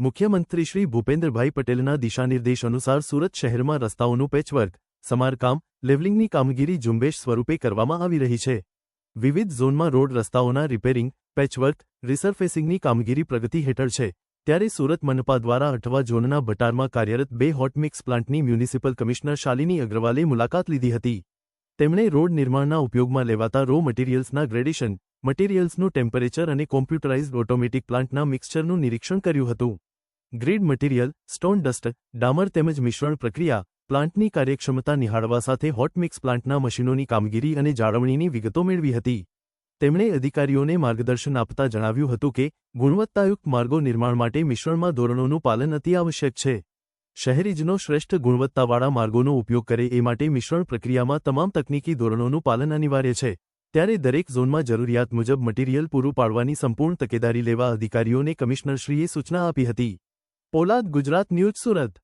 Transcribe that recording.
મુખ્યમંત્રી શ્રી ભૂપેન્દ્રભાઈ પટેલના દિશાનિર્દેશ અનુસાર સુરત શહેરમાં રસ્તાઓનું પેચવર્ક, સમારકામ, લેવલિંગની કામગીરી ઝુંબેશ સ્વરૂપે કરવામાં આવી રહી છે. વિવિધ ઝોનમાં રોડ રસ્તાઓના રિપેરિંગ, પેચવર્ક, રિસરફેસિંગની કામગીરી પ્રગતિ હેઠળ છે. ત્યારે સુરત મનપા દ્વારા અઠવા ઝોનના ભટારમાં કાર્યરત બે હોટમિક્સ પ્લાન્ટની મ્યુનિસિપલ કમિશનર શાલિની અગ્રવાલે મુલાકાત લીધી હતી. તેમણે રોડ નિર્માણના ઉપયોગમાં લેવાતા રો મટીરિયલ્સના ગ્રેડેશન મટીરિયલ્સનું ટેમ્પરેચર અને કોમ્પ્યુટરાઇઝ્ડ ઓટોમેટિક પ્લાન્ટના મિક્સચરનું નિરીક્ષણ કર્યું હતું. ગ્રીડ મટીરીયલ, સ્ટોન ડસ્ટ, ડામર તેમજ મિશ્રણ પ્રક્રિયા, પ્લાન્ટની કાર્યક્ષમતા નિહાળવા સાથે હોટમિક્સ પ્લાન્ટના મશીનોની કામગીરી અને જાળવણીની વિગતો મેળવી હતી. તેમણે અધિકારીઓને માર્ગદર્શન આપતા જણાવ્યું હતું કે, ગુણવત્તાયુક્ત માર્ગો નિર્માણ માટે મિશ્રણમાં ધોરણોનું પાલન અતિ આવશ્યક છે. શહેરીજનો શ્રેષ્ઠ ગુણવત્તાવાળા માર્ગોનો ઉપયોગ કરે એ માટે મિશ્રણ પ્રક્રિયામાં તમામ તકનીકી ધોરણોનું પાલન અનિવાર્ય છે. ત્યારે દરેક ઝોનમાં જરૂરિયાત મુજબ મટીરીયલ પૂરું પાડવાની સંપૂર્ણ તકેદારી લેવા અધિકારીઓને કમિશનરશ્રીએ સૂચના આપી હતી. પોલાદ ગુજરાત ન્યૂઝ સુરત.